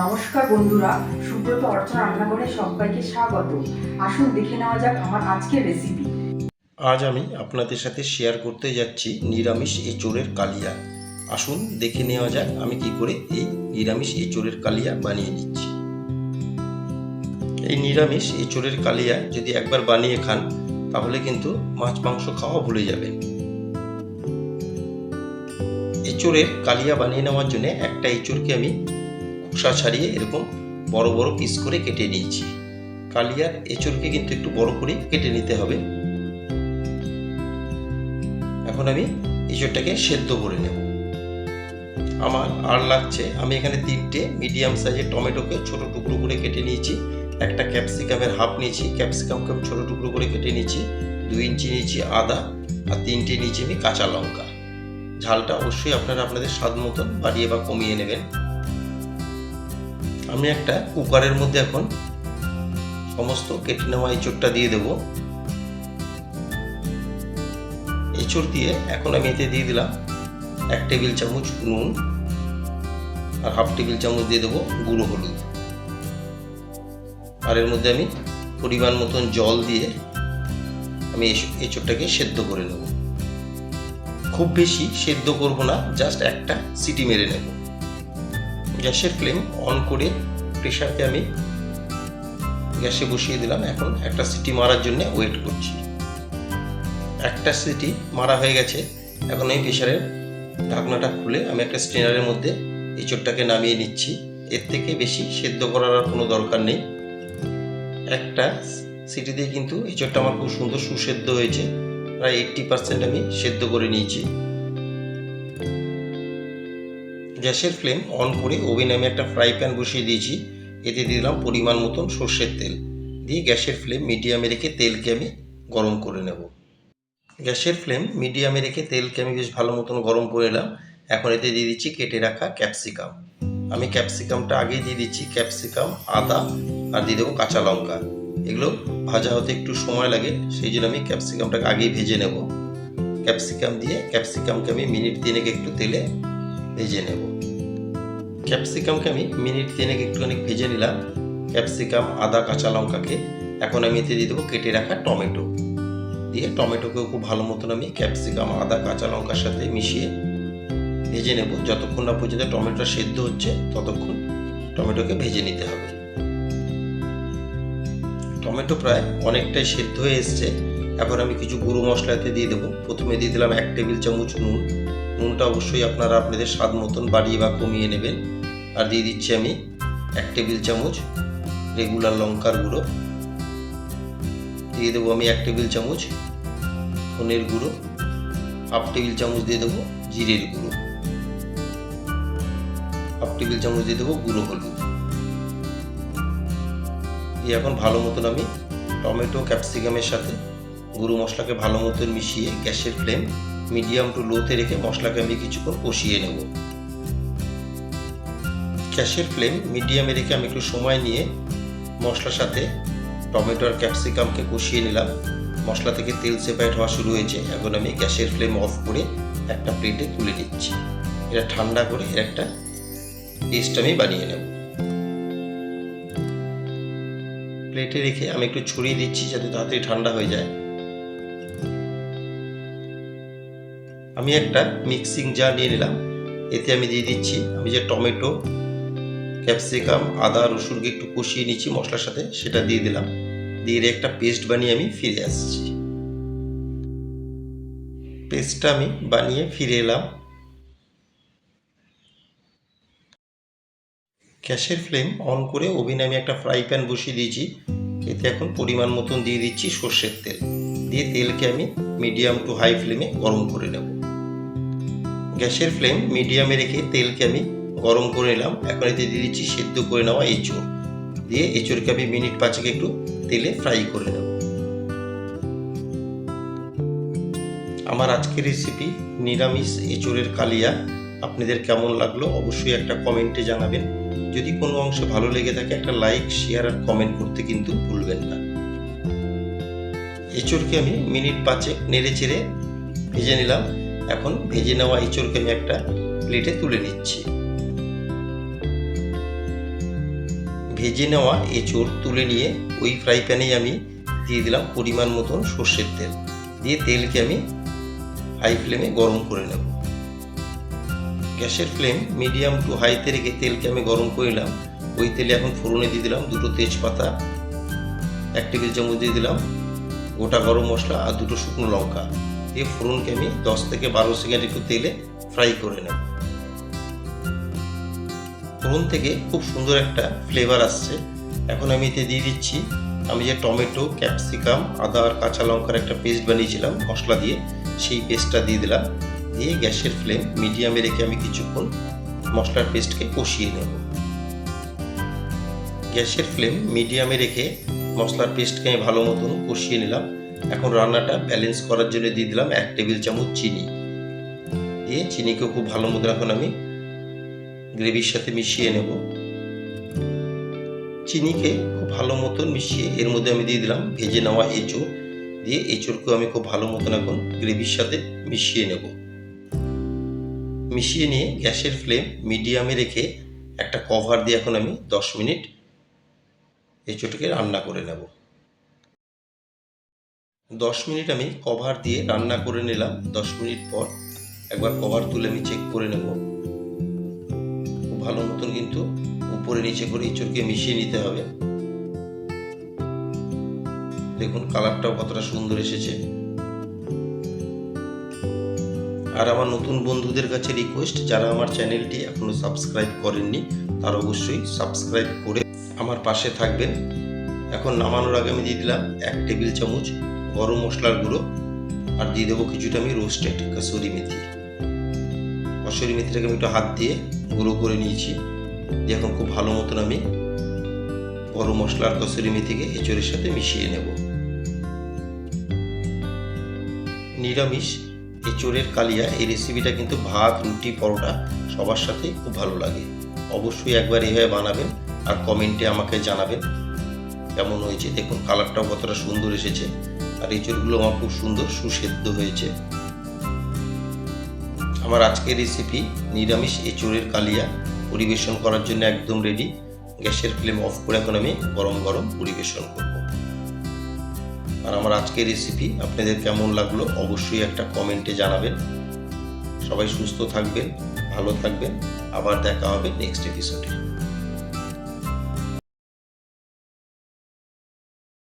নমস্কার বন্ধুরা, সুব্রত অর্চনা রান্নাঘরে সবাইকে স্বাগত। আসুন দেখে নেওয়া যাক আমার আজকের রেসিপি আজ আমি আপনাদের সাথে শেয়ার করতে যাচ্ছি নিরামিষ এঁচোড়ের কালিয়া। আসুন দেখে নেওয়া যাক আমি কি করে এই নিরামিষ এঁচোড়ের কালিয়া বানিয়ে নিচ্ছি। এই নিরামিষ এঁচোড়ের কালিয়া যদি একবার বানিয়ে খান, তাহলে কিন্তু মাছ মাংস খাওয়া ভুলে যাবেন। এঁচোড়ের কালিয়া বানিয়ে নেওয়ার জন্য একটা এঁচোড়কে আমি খোসা ছাড়িয়ে এরকম বড় বড় পিস করে কেটে নিয়েছি কালিয়ার এঁচোড়কে কিন্তু একটু বড় করেই কেটে নিতে হবে। এখন আমি এঁচড়টাকে সেদ্ধ করে নেব। আমার আর লাগছে, আমি এখানে তিনটে মিডিয়াম সাইজের টমেটোকে ছোট টুকরো করে কেটে নিয়েছি। একটা ক্যাপসিকামের হাফ নিয়েছি ক্যাপসিকামকে আমি ছোট টুকরো করে কেটে নিয়েছি। দুই ইঞ্চি নিয়েছি আদা আর তিনটে নিয়েছি আমি কাঁচা লঙ্কা। ঝালটা অবশ্যই আপনারা আপনাদের স্বাদ মতন বাড়িয়ে বা কমিয়ে নেবেন। আমি একটা কুকারের মধ্যে এখন সমস্ত কেটে নেওয়া এঁচড়টা দিয়ে দেবো। এঁচড় দিয়ে এখন আমি এতে দিয়ে দিলাম এক টেবিল চামচ নুন আর হাফ টেবিল চামচ দিয়ে দেবো গুঁড়ো হলুদ। আর এর মধ্যে আমি পরিমাণ মতন জল দিয়ে আমি এঁচড়টাকে সেদ্ধ করে নেব। খুব বেশি সেদ্ধ করব না, জাস্ট একটা সিটি মেরে নেব। গ্যাসের ফ্লেম অন করে প্রেশারকে আমি গ্যাসে বসিয়ে দিলাম। এখন একটা সিটি মারার জন্য ওয়েট করছি। একটা সিটি মারা হয়ে গেছে। এখন এই প্রেশারের ঢাকনাটা খুলে আমি একটা স্ট্রেনারের মধ্যে এঁচড়টাকে নামিয়ে নিচ্ছি। এর থেকে বেশি সেদ্ধ করার আর কোনো দরকার নেই। একটা সিটি দিয়ে কিন্তু এঁচড়টা আমার খুব সুন্দর সুসেদ্ধ হয়েছে। প্রায় এইট্টি পার্সেন্ট আমি সেদ্ধ করে নিয়েছি। গ্যাসের ফ্লেম অন করে ওভেনে আমি একটা ফ্রাই প্যান বসিয়ে দিয়েছি। এতে দিলাম পরিমাণ মতন সর্ষের তেল। দিয়ে গ্যাসের ফ্লেম মিডিয়ামে রেখে তেলকে আমি গরম করে নেব। গ্যাসের ফ্লেম মিডিয়ামে রেখে তেলকে আমি বেশ ভালো মতন গরম করে নিলাম। এখন এতে দিয়ে দিচ্ছি কেটে রাখা ক্যাপসিকাম। আমি ক্যাপসিকামটা আগেই দিয়ে দিচ্ছি, ক্যাপসিকাম, আদা আর দিয়ে দেবো কাঁচা লঙ্কা। এগুলো ভাজা হতে একটু সময় লাগে, সেই জন্য আমি ক্যাপসিকামটাকে আগেই ভেজে নেব। ক্যাপসিকাম দিয়ে ক্যাপসিকামকে আমি মিনিট তিনেক একটু তেলে ভেজে নেব। ক্যাপসিকামকে আমি মিনিট তিনেক একটুখানি ভেজে নিলাম। ক্যাপসিকাম, আদা, কাঁচা লঙ্কাকে এখন আমি এতে দিয়ে দেবো কেটে রাখা টমেটো। দিয়ে টমেটোকেও খুব ভালো মতন আমি ক্যাপসিকাম, আদা, কাঁচা লঙ্কার সাথে মিশিয়ে ভেজে নেব। যতক্ষণ না পর্যন্ত টমেটো সেদ্ধ হচ্ছে, ততক্ষণ টমেটোকে ভেজে নিতে হবে। টমেটো প্রায় অনেকটাই সেদ্ধ হয়ে এসছে। এখন আমি কিছু গুঁড়ো মশলাতে দিয়ে দেবো। প্রথমে দিয়ে দিলাম এক টেবিল চামচ নুন। নুনটা অবশ্যই আপনারা আপনাদের স্বাদ মতন বাড়িয়ে বা কমিয়ে নেবেন। আর দিয়ে দিচ্ছি আমি এক টেবিল চামচ রেগুলার লঙ্কার গুঁড়ো। দিয়ে দেবো আমি এক টেবিল চামচ ধনের গুঁড়ো। হাফ টেবিল চামচ দিয়ে দেবো জিরের গুঁড়ো। হাফ টেবিল চামচ দিয়ে দেবো গুঁড়ো হলুদ। দিয়ে এখন ভালো মতন আমি টমেটো, ক্যাপসিকামের সাথে গুঁড়ো মশলাকে ভালো মতন মিশিয়ে গ্যাসের ফ্লেম মিডিয়াম টু লোতে রেখে মশলাকে আমি কিছুক্ষণ কষিয়ে নেব। গ্যাসের ফ্লেম মিডিয়ামে রেখে আমি একটু সময় নিয়ে মশলার সাথে টমেটো আর ক্যাপসিকামকে কষিয়ে নিলাম। মশলা থেকে তেল সেপারেট হওয়া শুরু হয়েছে। এখন আমি গ্যাসের ফ্লেম অফ করে একটা প্লেটে তুলে নিচ্ছি। এটা ঠান্ডা করে এর একটা পেস্ট আমি বানিয়ে নেব। প্লেটে রেখে আমি একটু ছড়িয়ে দিচ্ছি যাতে তাড়াতাড়ি ঠান্ডা হয়ে যায়। আমি একটা মিক্সিং জার নিয়ে নিলাম। এতে আমি দিয়ে দিচ্ছি, আমি যে টমেটো ক্যাপসিকাম আদা, রসুনকে একটু কষিয়ে নিচ্ছি মশলার সাথে, সেটা দিয়ে দিলাম। দিয়ে একটা পেস্ট বানিয়ে আমি ফিরে আসছি। পেস্টটা আমি বানিয়ে ফিরে এলাম। গ্যাসের ফ্লেম অন করে ওভেনে আমি একটা ফ্রাই প্যান বসিয়ে দিয়েছি। এতে এখন পরিমাণ মতন দিয়ে দিচ্ছি সর্ষের তেল। দিয়ে তেলকে আমি মিডিয়াম টু হাই ফ্লেমে গরম করে নেব। গ্যাসের ফ্লেম মিডিয়ামে রেখে তেলকে আমি গরম করে নিলাম। এখন এতে দিয়ে দিচ্ছি সেদ্ধ করে নেওয়া এঁচড়। দিয়ে এঁচড়কে আমি মিনিট পাঁচেক একটু তেলে ফ্রাই করে নেব। আমার আজকের রেসিপি নিরামিষ এঁচড়ের কালিয়া। আপনাদের কেমন লাগল অবশ্যই একটা কমেন্টে জানাবেন। যদি কোনো অংশ ভালো লেগে থাকে, একটা লাইক শেয়ার আর কমেন্ট করতে কিন্তু ভুলবেন না। এঁচড়কে আমি মিনিট পাঁচেক নেড়ে চেড়ে ভেজে নিলাম। এখন ভেজে নেওয়া এঁচড়কে আমি একটা প্লেটে তুলে নিচ্ছি। ভেজে নেওয়া এঁচোড় তুলে নিয়ে ওই ফ্রাই প্যানেই আমি দিয়ে দিলাম পরিমাণ মতন সর্ষের তেল। দিয়ে তেলকে আমি হাই ফ্লেমে গরম করে নেব। গ্যাসের ফ্লেম মিডিয়াম টু হাইতে রেখে তেলকে আমি গরম করে নিলাম। ওই তেলে এখন ফোড়নে দিয়ে দিলাম দুটো তেজপাতা, এক টেবিল চামচ দিয়ে দিলাম গোটা গরম মশলা আর দুটো শুকনো লঙ্কা। দিয়ে ফোড়নকে আমি দশ থেকে বারো সেকেন্ড একটু তেলে ফ্রাই করে নেব। ফোড়ন থেকে খুব সুন্দর একটা ফ্লেভার আসছে। এখন আমি এতে দিয়ে দিচ্ছি, আমি যে টমেটো, ক্যাপসিকাম, আদা আর কাঁচা লঙ্কার একটা পেস্ট বানিয়েছিলাম, মশলা দিয়ে, সেই পেস্টটা দিয়ে দিলাম। দিয়ে গ্যাসের ফ্লেম মিডিয়ামে রেখে আমি কিছুক্ষণ মশলার পেস্টকে কষিয়ে নেব। গ্যাসের ফ্লেম মিডিয়ামে রেখে মশলার পেস্টকে আমি ভালো মতন কষিয়ে নিলাম। এখন রান্নাটা ব্যালেন্স করার জন্য দিয়ে দিলাম এক টেবিল চামচ চিনি। দিয়ে চিনিকে খুব ভালো মতন এখন আমি গ্রেভির সাথে মিশিয়ে নেব। চিনিকে খুব ভালো মতন মিশিয়ে এর মধ্যে আমি দিয়ে দিলাম ভেজে নেওয়া এঁচড়। দিয়ে এঁচড়কেও আমি খুব ভালো মতন এখন গ্রেভির সাথে মিশিয়ে নেব। মিশিয়ে নিয়ে গ্যাসের ফ্লেম মিডিয়ামে রেখে একটা কভার দিয়ে এখন আমি দশ মিনিট এঁচড়টাকে রান্না করে নেব। দশ মিনিট আমি কভার দিয়ে রান্না করে নিলাম, দশ মিনিট পর একবার কভার তুলে আমি চেক করে নেব। খুব ভালো মতন কিন্তু উপরে নিচে করে এঁচড়কে মিশিয়ে নিতে হবে। দেখুন কালারটাও কতটা সুন্দর এসেছে। আর আমার নতুন বন্ধুদের কাছে রিকোয়েস্ট যারা আমার চ্যানেলটি এখনও সাবস্ক্রাইব করেননি, তারা অবশ্যই সাবস্ক্রাইব করে আমার পাশে থাকবেন। এখন নামানোর আগে আমি দিয়ে দিলাম এক টেবিল চামচ গরম মশলার গুঁড়ো আর দিয়ে দেবো কিছুটা আমি রোস্টেড কাসুরি মেথি। কসুরি মেথিটাকে আমি একটু হাত দিয়ে গুঁড়ো করে নিয়েছি। দিয়ে এখন খুব ভালো মতন আমি গরম মশলা আর কসুরি মেথিকে এঁচড়ের সাথে মিশিয়ে নেব। নিরামিষ এঁচড়ের কালিয়া এই রেসিপিটা কিন্তু ভাত, রুটি, পরোটা সবার সাথে খুব ভালো লাগে। অবশ্যই একবার এভাবে বানাবেন আর কমেন্টে আমাকে জানাবেন। কেমন হয়েছে, দেখুন কালারটাও কতটা সুন্দর এসেছে। আর এঁচড়গুলো আমার খুব সুন্দর সুসেদ্ধ হয়েছে। আমার আজকের রেসিপি নিরামিষ এঁচড়ের কালিয়া, পরিবেশন করার জন্য একদম রেডি গ্যাসের ফ্লেম অফ করে এখন আমি গরম গরম পরিবেশন করব। আর আমার আজকের রেসিপি আপনাদের কেমন লাগল অবশ্যই একটা কমেন্টে জানাবেন। সবাই সুস্থ থাকবেন, ভালো থাকবেন। আবার দেখা হবে নেক্সট এপিসোডে